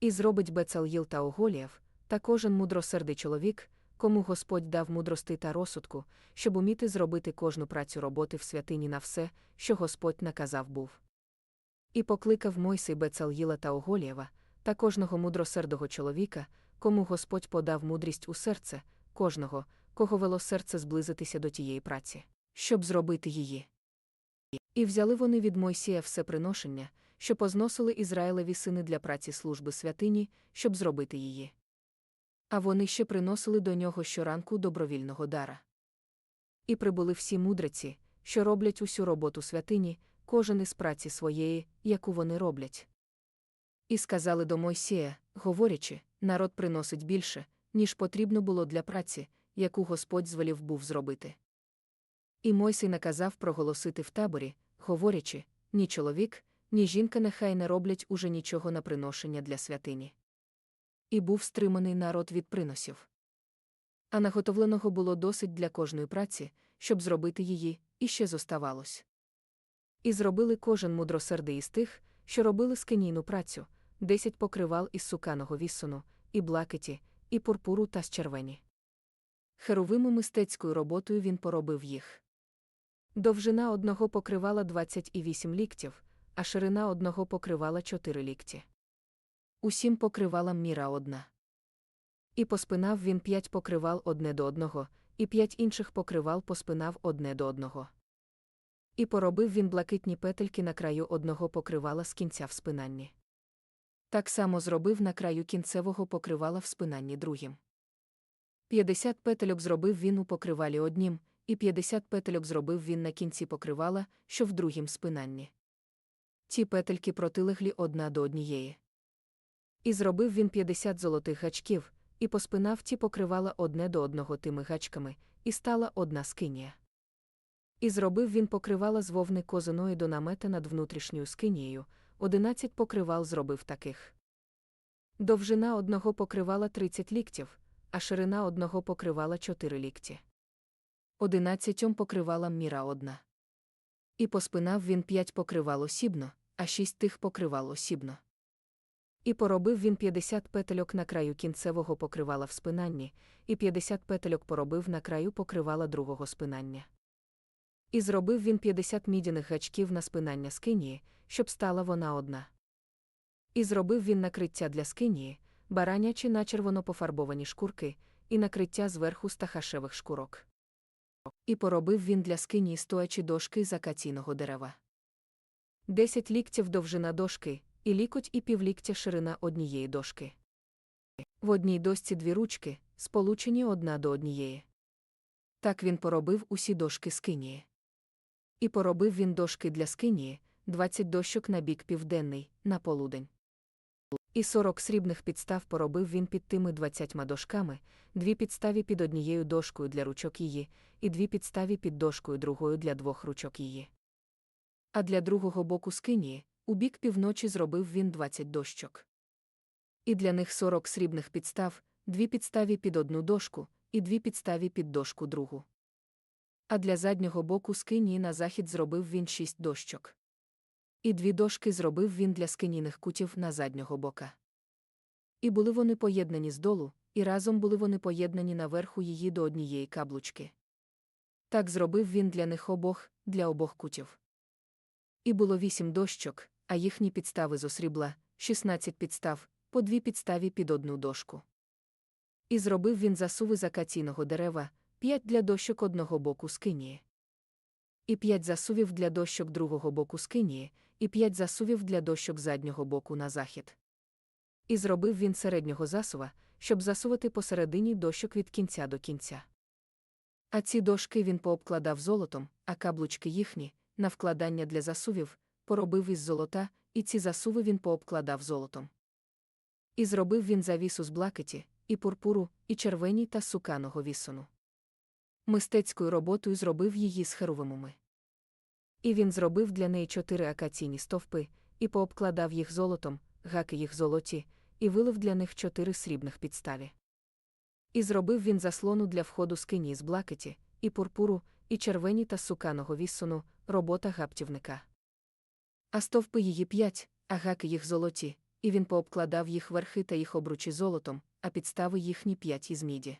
І зробить Бецал'їл та Оголієв, та кожен мудросердий чоловік, кому Господь дав мудрости та розсудку, щоб уміти зробити кожну працю роботи в святині на все, що Господь наказав був. І покликав Мойсей Бецал'їла та Оголієва, та кожного мудросердого чоловіка, кому Господь подав мудрість у серце, кожного, кого вело серце зблизитися до тієї праці, щоб зробити її. І взяли вони від Мойсія все приношення, що позносили Ізраїлеві сини для праці служби святині, щоб зробити її. А вони ще приносили до нього щоранку добровільного дара. І прибули всі мудреці, що роблять усю роботу святині, кожен із праці своєї, яку вони роблять. І сказали до Мойсія, говорячи, народ приносить більше, ніж потрібно було для праці, яку Господь звелів був зробити. І Мойсей наказав проголосити в таборі, говорячи, ні чоловік, ні жінка нехай не роблять уже нічого на приношення для святині. І був стриманий народ від приносів. А наготовленого було досить для кожної праці, щоб зробити її, і ще зоставалось. І зробили кожен мудросердий із тих, що робили скинійну працю, десять покривал із суканого віссону, і блакиті, і пурпуру та з червені. Херовими мистецькою роботою він поробив їх. Довжина одного покривала 28 ліктів, а ширина одного покривала 4 лікті. Усім покривала міра одна. І поспинав він п'ять покривал одне до одного, і п'ять інших покривал поспинав одне до одного. І поробив він блакитні петельки на краю одного покривала з кінця в спинанні. Так само зробив на краю кінцевого покривала в спинанні другим. П'ятдесят петельок зробив він у покривалі однім, і п'ятдесят петельок зробив він на кінці покривала, що в другім спинанні. Ті петельки протилеглі одна до однієї. І зробив він п'ятдесят золотих гачків, і поспинав ті покривала одне до одного тими гачками, і стала одна скинія. І зробив він покривала з вовни козиної до намета над внутрішньою скинією, одинадцять покривал зробив таких. Довжина одного покривала тридцять ліктів, а ширина одного покривала чотири лікті. Одинадцятьом покривала міра одна. І поспинав він п'ять покривал осібно, а шість тих покривал осібно. І поробив він п'ятдесят петельок на краю кінцевого покривала в спинанні, і п'ятдесят петельок поробив на краю покривала другого спинання. І зробив він п'ятдесят мідяних гачків на спинання скинії, щоб стала вона одна. І зробив він накриття для скинії, баранячі на червоно пофарбовані шкурки, і накриття зверху стахашевих шкурок. І поробив він для скинії стоячі дошки з акаційного дерева. Десять ліктів довжина дошки, і лікоть і півліктя ширина однієї дошки. В одній дошці дві ручки, сполучені одна до однієї. Так він поробив усі дошки скинії. І поробив він дошки для скинії, двадцять дощок на бік південний, на полудень. І сорок срібних підстав поробив він під тими двадцятьма дошками, дві підставі під однією дошкою для ручок її, і дві підставі під дошкою другою для двох ручок її. А для другого боку скинії, у бік півночі зробив він двадцять дощок. І для них сорок срібних підстав, дві підставі під одну дошку, і дві підставі під дошку другу. А для заднього боку скинії на захід зробив він шість дощок. І дві дошки зробив він для скинійних кутів на заднього бока. І були вони поєднані здолу, і разом були вони поєднані наверху її до однієї каблучки. Так зробив він для них обох, для обох кутів. І було вісім дощок, а їхні підстави з осрібла, шістнадцять підстав, по дві підставі під одну дошку. І зробив він засуви з акаційного дерева, п'ять для дощок одного боку скинії. І п'ять засувів для дощок другого боку скинії, і п'ять засувів для дощок заднього боку на захід. І зробив він середнього засува, щоб засувати посередині дощок від кінця до кінця. А ці дошки він пообкладав золотом, а каблучки їхні, на вкладання для засувів, поробив із золота, і ці засуви він пообкладав золотом. І зробив він завісу з блакиті, і пурпуру, і червені та суканого вісону. Мистецькою роботою зробив її з херовимами. І він зробив для неї чотири акаційні стовпи, і пообкладав їх золотом, гаки їх золоті, і вилив для них чотири срібних підставі. І зробив він заслону для входу скині з блакиті, і пурпуру, і червені та суканого віссону, робота гаптівника. А стовпи її п'ять, а гаки їх золоті, і він пообкладав їх верхи та їх обручі золотом, а підстави їхні п'ять із міді.